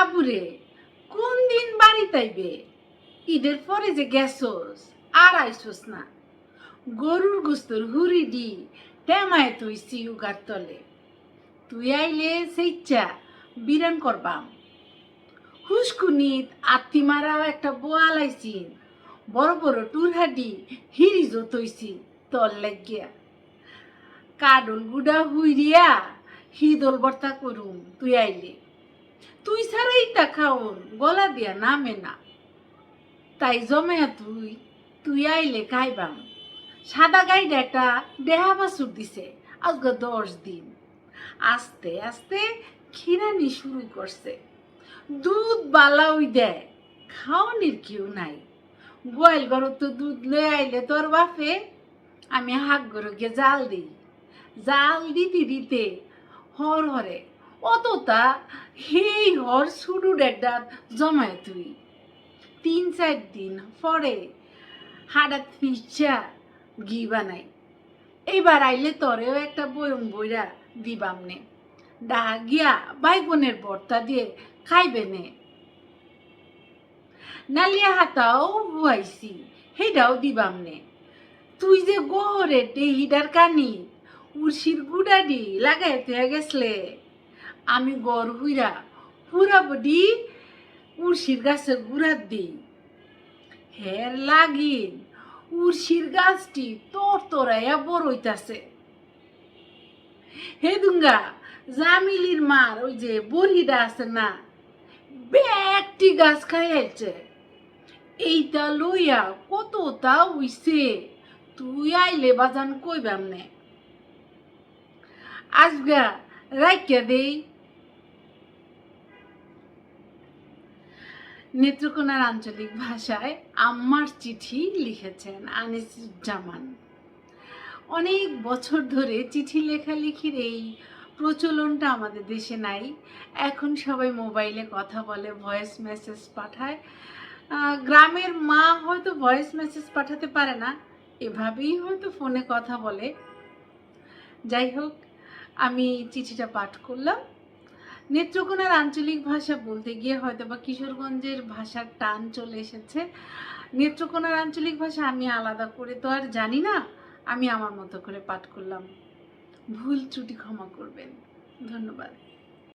আবুরে, কোন দিন বাড়ি তাইবে? ঈদের পরে যে গেছস, আর আইসোস না। গরুর গোস্তর হুরি ডি টেমায় তুইছি উগার তলে। তুই আইলে সেইচ্ছা বিরান করবাম। হুসকুনিত আত্মি মারাও একটা বোয়াল আইছিন, বড় বড় টুরহাডি হিরি জতইছি তল লাগিয়া। কাডল গুডা হুইরিয়া, হিদল বর্তা করুম তুই আইলে। তুই তা খাওন গলা দিয়া নামে না। তাই জমে তুই তুই আইলে খাইবাম। সাদা গাইডে একটা দেহা বাসুর দিছে আজকে দশ দিন। আস্তে আস্তে খিরানি শুরু করছে। দুধ বালা ওই দেয় খাওয়ানির কেউ নাই। গোয়াল গরু তো দুধ লয়ে আইলে তোর বাপে, আমি হাক গরুকে জাল দিই। জাল দিতে দিতে হর হরে অতটা হেই হর শুরু ডেডার জমায় তুই। তিন চার দিন পরে হাডাত পিচ্ছা ঘি বানাই এইবার আইলে তরেও একটা বয়ম বইরা দিবাম নে। ডা গিয়া বাইগনের বর্তা দিয়ে খাইবে নে। নালিয়া হাতাও বুয়াইছি হেডাও দিবাম নে। তুই যে গোহরে ডেহিডার কানি উর্শির গুড়াডি লাগাই তুই গেছলে আমি গড় হুইরা হুরা বডি উর্শির গাছের গুড়ার দিই। হের লাগিন উর্শির গাছটি তোর তোরাইয়া বড় হইতাছে। হে দুঙ্গা, জামিলির মার ওই যে বড়িটা আছে না ব্যাগটি গাছ খাইয়াছে এইটা লইয়া কতটা উইছে তুই আইলে বাজান কইবাম নে। আজগা রাইকা দেই। নেত্রকোনার আঞ্চলিক ভাষায় আম্মার চিঠি লিখেছেন আনিসুজ্জামান অনেক বছর ধরে চিঠি লেখালেখির এই প্রচলনটা আমাদের দেশে নাই। এখন সবাই মোবাইলে কথা বলে ভয়েস মেসেজ পাঠায়। গ্রামের মা হয়তো ভয়েস মেসেজ পাঠাতে পারে না, এভাবেই হয়তো ফোনে কথা বলে। যাই হোক, আমি চিঠিটা পাঠ করলাম। নেত্রকোনার আঞ্চলিক ভাষা বলতে গিয়ে হয়তো বা কিশোরগঞ্জের ভাষার টান চলে এসেছে। নেত্রকোনার আঞ্চলিক ভাষা আমি আলাদা করে তো আর জানি না। আমি আমার মতো করে পাঠ করলাম। ভুল ত্রুটি ক্ষমা করবেন। ধন্যবাদ।